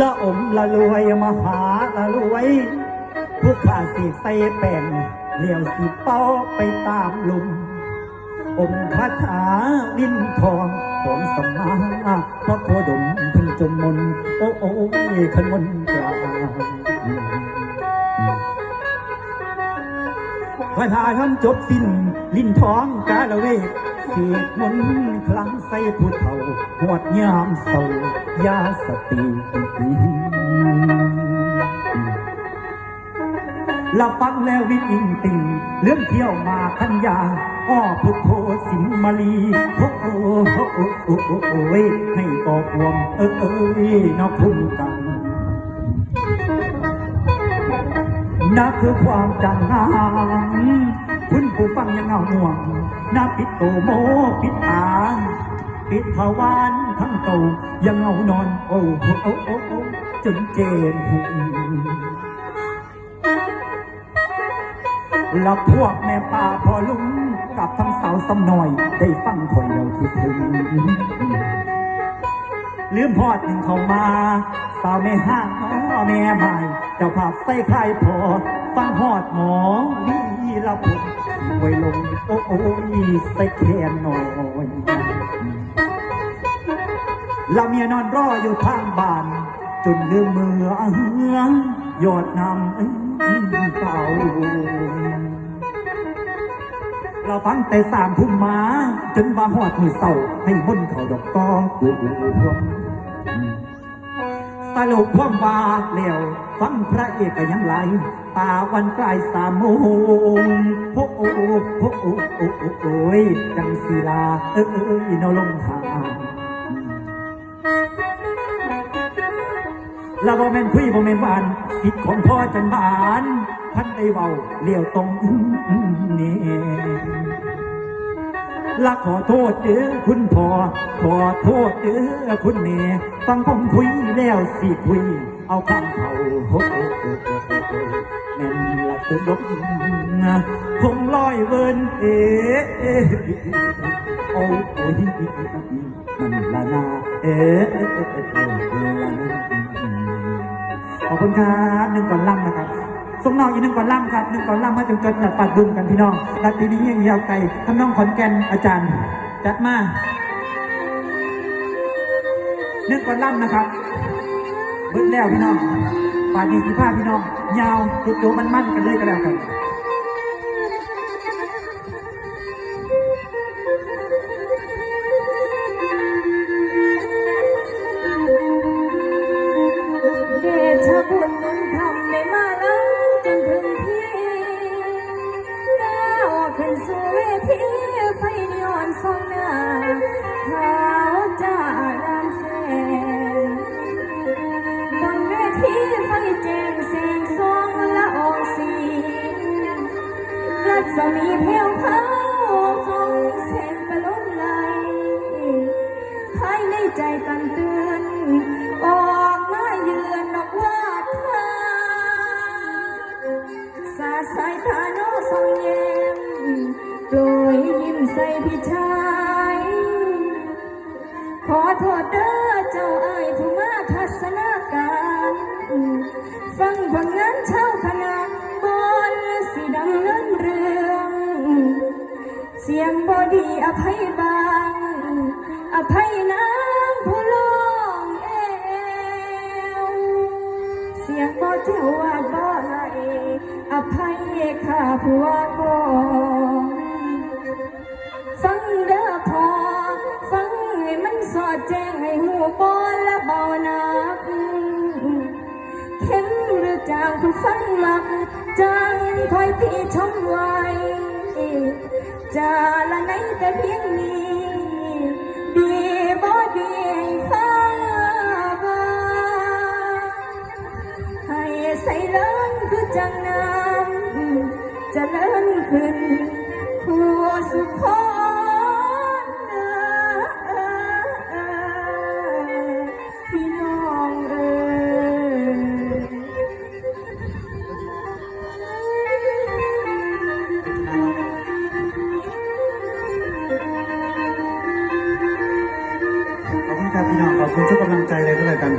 ละอมละรวยมหาละรวย ผู้ข้าสิใส่แป่งเหลี่ยวสิเป้าไปตามลุม อมคาถาลิ้นทองของสมมาพระโคดมเพึ่งจมมน โอ้โอ้ขันมนกลา อยพาทำจบสิ้น ลิ้นท้องกาละเวกเสียมนคลังใส่ผู้เฒ่าหวดยามเศร้ายาสติเราฟังแล้ววิอิงติงเรื่องเที่ยวมาคัญญาอ้อพุทโธสิมาลีโอ้โอ้โอ้โอ้โอ้ให้ออกรวมเออเอ้ยนอกคุณกัน นักคือความจังงามคุณผู้ฟังยังเงาห่วงนาปิดโตโมปิดตาปิดภาวานทั้งโตยังเงานอนโอ้โอ้โอ้โอ้โอ้จนเจนหูแล้วพวกแม่ป่าพอลุงกับทั้งสาวสำน้อย ได้ฟังคนเดียวที่ถึง ลืมพอดหนึ่งเข้ามาสาวแม่ห้างอ้อแม่ใหม่เจ้าภาพใส่ไข่พอฟังหอดหมอลีละพุนไว้ลงโอ้โอ้ยใส่แขนหน่อยลาเมียนอนรออยู่ทางบ้าน จนลืมมือเอื้องยอดนำเต่า เราฟังแต่สามทุ่มมา จนบาหอดมือเศร้าให้บนเขาดอกตองกูสรุปความว่าแล้วฟังพระเอกก็ยังไหลตาวันใกล้สามโมงโอ้โอ้โอ้โอ้โอ้โอ้ยจังสีลา เอ้ยเอ้ยนอลงทางลาโบแมนคุยโบแมนหวานสิทธิ์ของพ่อจันบาน พันได้เบาเลี้ยวตรงอื้ ออื้อนี่ละขอโทษเด้อคุณพ่อขอโทษเด้อคุณแม่ฟังผมคุยแล้วสิคุย เอาคำเขาโหแม่นละตุลกคงลอยเวินเอ๋โอ้ยนั่นละนาเอ๋ละนาขอบคุณครับหนึ่งก่อนล่ำนะครับ ส่งน้องอีกหนึ่งก่อนล่ำครับหนึ่งก่อนล่ำมาจนเกิดจัดปัดบุญกันพี่น้องรัตปีนี้ยังยาวไกลทำน้องขอนแก่นอาจารย์ จัดมาหนึ่งก่อนล่ำนะครับเบิดแล้วพี่น้องป่านนี้สิผ้าพี่น้อง ยาวจุดโจมันมั่นกันเลยก็แล้วกัน ทีไฟนิออนส่องหน้าขาวจ้าดำแสงบนเวทีไฟแจงแสงสองละอองสีรัศมีเพียวเผาส่องแสงประล้นไหลภายในใจตันตือน โปรยยิ้มใส่พี่ชาย ขอโทษเด้อเจ้าอายผู้มาทัศนาการ ฟังผลงานเช่าคณะบนสีดำเงินเรือง เสียงบอดีอภัยบาง อภัยนางผู้ลองเอวเสียงบอเจ้าวาดบ่ให้อภัยข้าผู้ว่าก่อน สอดแจ้งให้หูบอและเบาหนักเข้มหรือจางผู้ฟังหลักจางคอยพี่ชมไว้จาละในแต่เพียงนี้ ดีบ่ดีฟ้าบ่ให้ใส่เลินคือจังน้ำจะเลินขึ้นผู้ คุณช่วยกำลังใจเลยก็แล้วกัน